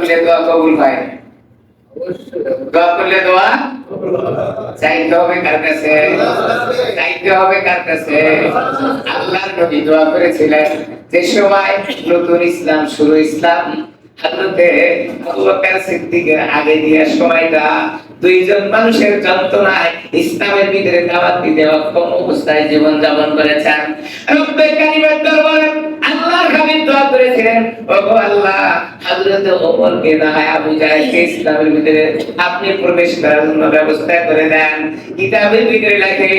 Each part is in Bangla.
করলে দোয়া কবুল হয়? দোয়া করলে দোয়া? চাইতে হবে কার কাছে? চাইতে হবে কার কাছে? নবী দোয়া করেছিলেন। যে সময় নতুন ইসলাম শুরু, ইসলাম সিদ্দিকের আগে দিয়ে সময়টা, দুইজন মানুষের যন্ত্রণায় ইসলামের ভিতরে দাওয়াত দিতে অক্ষম অবস্থায় জীবন যাপন করেছেন। রব্বে কারিমের দরবারে আল্লাহর হাবিব দোয়া করেছিলেন, ওগো আল্লাহ। হযরত ওমরকে আবু জাহেলকে ইসলামের ভিতরে আপনি প্রবেশ করার জন্য ব্যবস্থা করে দেন। কিতাবের ভিতরে লেখে,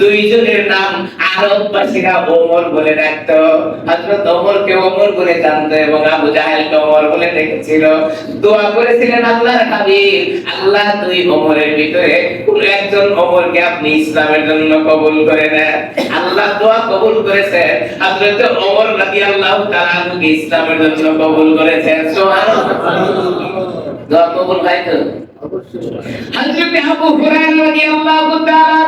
দুইজনের নাম আরববাসীরা ওমর বলে ডাকতো। হযরত ওমরকে ওমর বলে জানতো এবং আবু জাহেলকে ওমর বলে ডেকেছিল। দোয়া করেছিলেন আল্লাহর হাবিব। আল্লাহ দুই ওমরের ভিতরে কোন একজন ওমরকে আপনি ইসলামের জন্য কবুল করে আল্লাহ দোয়া কবুল হযরত ওমর রাদিয়াল্লাহু তাআলা ইসলামের জন্য কবুল করেছেন। দোয়া কবুল হয় তো? হযরত আবু হুরায়রা রাদিয়াল্লাহু তাআলা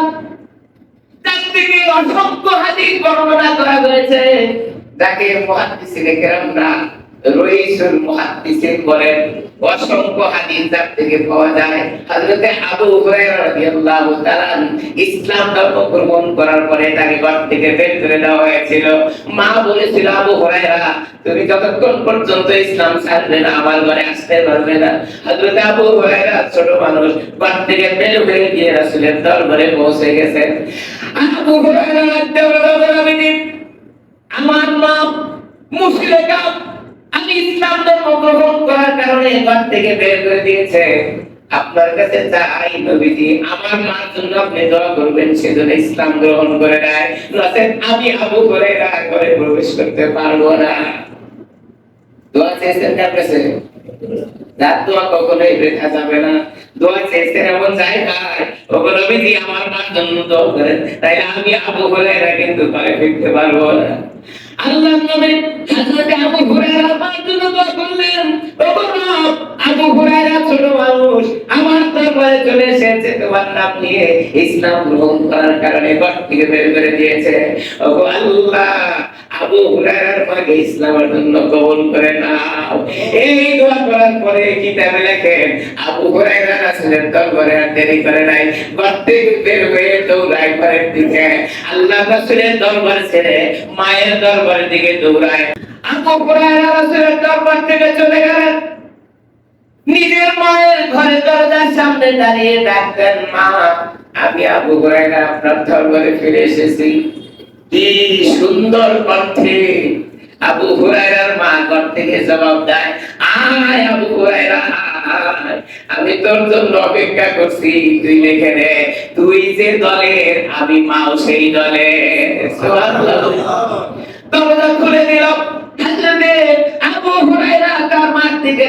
তার থেকে অসংখ্য হাদিস বর্ণনা করা হয়েছে, যাকে মুহাদ্দিসিনে রইসুল মুহাদ্দিসিন বলেন, অসংখ্য হাদিস যার থেকে পাওয়া যায়। হযরতে আবু হুরায়রা রাদিয়াল্লাহু তাআলা ইসলাম ধর্ম গ্রহণ করার পরে তাকে ঘর থেকে বের করে দেওয়া হয়েছিল। মা বলেছিল, আবু হুরায়রা, তুমি যতক্ষণ পর্যন্ত ইসলাম ছাড়বে না, আমার ঘরে আসতে পারবে না। হযরতে আবু হুরায়রা ছোট মানুষ, ঘর থেকে বের হয়ে গিয়ে রাসূলের দরবারে পৌঁছে গেছেন আবু হুরায়রা রাদিয়াল্লাহু তাআলা আমার মা মুশরিকা ইসলাম ধর্ম গ্রহণ করার কারণে ঘর থেকে বের করে দিয়েছে। আপনার কাছে চাই নবীজি, আমার মার জন্য আপনি দোয়া করবেন, সেজন্য ইসলাম গ্রহণ করে আমি আবু করে ঘরে প্রবেশ করতে পারব না। দোয়া চেয়েছেন কার কাছে? দোয়া কখনোই যাবে না। দোয়া চেয়েছেন এমন যায় ভাই, ওগো নবীজি, আমার মার জন্য দোয়া করেন, তাইলে আমি আবু হুরায়রা কিন্তু ঘরে ফিরতে পারব না। আল্লাহ আবু হুরায়রা মার জন্য দোয়া করলেন ওগো রব আবু হুরায়রা ছোট মানুষ আমার দরবারে এসেছে তোমার নাম নিয়ে ইসলাম গ্রহণ করার কারণে ঘর থেকে বের করে দিয়েছে। আল্লাহ, আবু হুরায়রার মাকে ইসলামের জন্য কবুল করে নাও। এই দোয়া করার পরে কিতাবে লেখেন আবু হুরায়রা রাসূলের দরবারে আর দেরি করে নাই। ঘর থেকে বের হয়ে দৌড়ায় ঘরের দিকে। আল্লাহ রাসূলের দরবার ছেড়ে মায়ের দরবারের দিকে দৌড়ায়। আবু হুরায়রা রাসূলের দরবার থেকে চলে গেলেন। নিজের মায়ের ঘরে দরজার সামনে দাঁড়িয়ে ডাকতেন মা, আমি আবু হুরায়রা আপনার দরবারে ফিরে এসেছি। কি সুন্দর কণ্ঠে আবু হুরায়রার মা ঘর থেকে জবাব দেয়, আয় আবু আমি তোর জন্য অপেক্ষা করছি। তুই লিখে নে, তুই যে দলের, আমি মাও সেই সুবহানাল্লাহ। দরজা খুলে দিল। আবু দিকে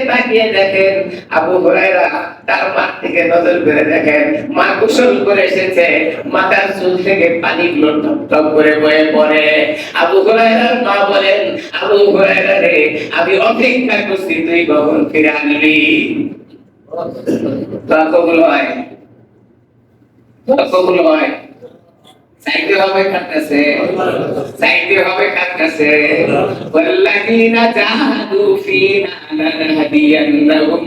তাকিয়ে দেখেন আবু হুরায়রা তার মার দিকে নজর করে দেখেন, মা গোসল করে এসেছে, মাথার চুল থেকে পানিগুলো টপ টপ করে বয়ে পড়ে। আবু হুরায়রার মা বলেন, আবু হুরায়রা রে, আমি অপেক্ষা করছি, তুই কখন ফিরে আনবি তা কবুল হয়। তা হয়। চাইতে হবে কার কাছে চাইতে হবে কার কাছে ওয়াল্লাযীনা জাহাদু ফীনা লানাহদিয়ান্নাহুম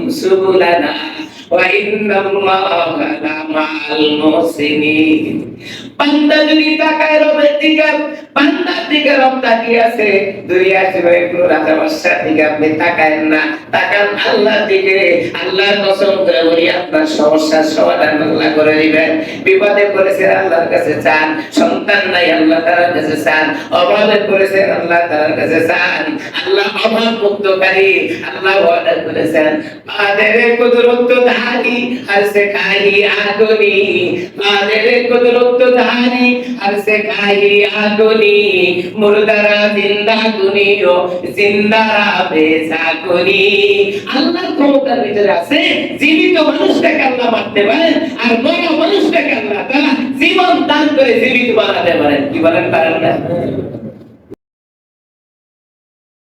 বান্দার দিকে রব তাকিয়ে আছে দুনিয়া জীবনে কোনো রাজা বাদশার দিকে আপনি তাকায়েন না। তাকান আল্লাহর দিকে। আল্লাহর কসম করে বলি, আপনার সমস্যার সমাধান আল্লাহ করে দিবেন। বিপদে পড়েছেন আল্লাহর কাছে চান, সন্তান নাই আল্লাহ তাআলার কাছে চান, অভাবে পড়েছেন আল্লাহ তাআলার কাছে চান। আল্লাহ অভাব মুক্তকারী আল্লাহ ওয়াদা করেছেন কাদের কুদরত ধারি হর সে খাই আগুনি কাদের কুদরত ধারি হর সে খাই আগুনি মুর্দারা জিন্দা গুনিও জিন্দারা বেচা গুনি আল্লাহর ক্ষমতার ভিতরে আছে, জীবিত মানুষটাকে আল্লাহ মারতে পারেন, আর মরা মানুষটাকে আল্লাহ তাআলা জীবন দান করে জীবিত বানাতে পারেন। কি বলেন পারেন